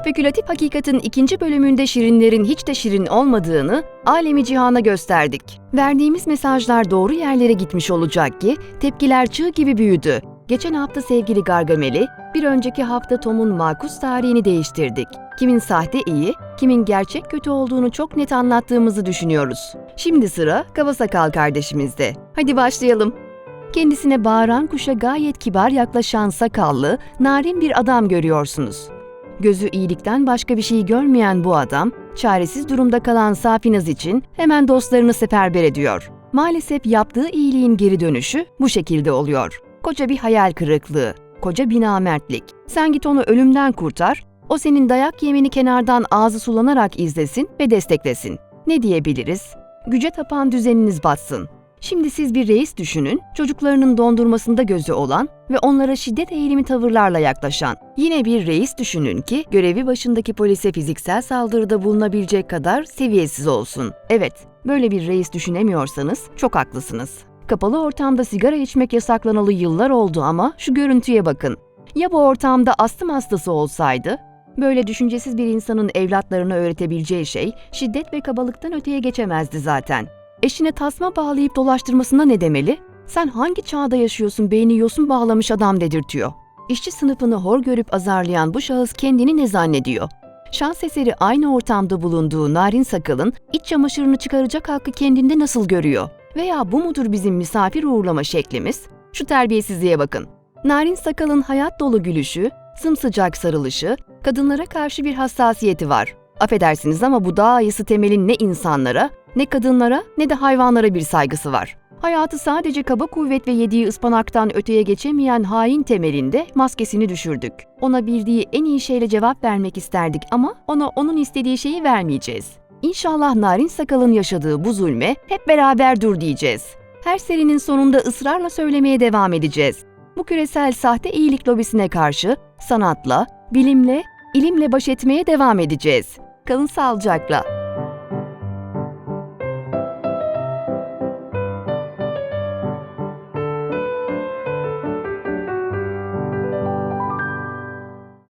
Spekülatif Hakikat'ın ikinci bölümünde şirinlerin hiç de şirin olmadığını alemi cihana gösterdik. Verdiğimiz mesajlar doğru yerlere gitmiş olacak ki tepkiler çığ gibi büyüdü. Geçen hafta sevgili Gargamel'i, bir önceki hafta Tom'un makus tarihini değiştirdik. Kimin sahte iyi, kimin gerçek kötü olduğunu çok net anlattığımızı düşünüyoruz. Şimdi sıra Kavasakal kardeşimizde. Hadi başlayalım. Kendisine bağıran kuşa gayet kibar yaklaşan sakallı, narin bir adam görüyorsunuz. Gözü iyilikten başka bir şey görmeyen bu adam, çaresiz durumda kalan Safinaz için hemen dostlarını seferber ediyor. Maalesef yaptığı iyiliğin geri dönüşü bu şekilde oluyor. Koca bir hayal kırıklığı, koca bir namertlik. Sen git onu ölümden kurtar, o senin dayak yemini kenardan ağzı sulanarak izlesin ve desteklesin. Ne diyebiliriz? Güce tapan düzeniniz batsın. Şimdi siz bir reis düşünün, çocuklarının dondurmasında gözü olan ve onlara şiddet eğilimi tavırlarla yaklaşan. Yine bir reis düşünün ki görevi başındaki polise fiziksel saldırıda bulunabilecek kadar seviyesiz olsun. Evet, böyle bir reis düşünemiyorsanız çok haklısınız. Kapalı ortamda sigara içmek yasaklanalı yıllar oldu ama şu görüntüye bakın. Ya bu ortamda astım hastası olsaydı? Böyle düşüncesiz bir insanın evlatlarına öğretebileceği şey şiddet ve kabalıktan öteye geçemezdi zaten. Eşine tasma bağlayıp dolaştırmasına ne demeli? Sen hangi çağda yaşıyorsun beyni yosun bağlamış adam dedirtiyor. İşçi sınıfını hor görüp azarlayan bu şahıs kendini ne zannediyor? Şans eseri aynı ortamda bulunduğu narin sakalın iç çamaşırını çıkaracak hakkı kendinde nasıl görüyor? Veya bu mudur bizim misafir uğurlama şeklimiz? Şu terbiyesizliğe bakın. Narin sakalın hayat dolu gülüşü, sımsıcak sarılışı, kadınlara karşı bir hassasiyeti var. Affedersiniz ama bu dağ ayısı temelin ne insanlara, ne kadınlara ne de hayvanlara bir saygısı var. Hayatı sadece kaba kuvvet ve yediği ıspanaktan öteye geçemeyen hain temelinde maskesini düşürdük. Ona bildiği en iyi şeyle cevap vermek isterdik ama ona onun istediği şeyi vermeyeceğiz. İnşallah Narin Sakal'ın yaşadığı bu zulme hep beraber dur diyeceğiz. Her serinin sonunda ısrarla söylemeye devam edeceğiz. Bu küresel sahte iyilik lobisine karşı sanatla, bilimle, ilimle baş etmeye devam edeceğiz. Kalın sağlıcakla.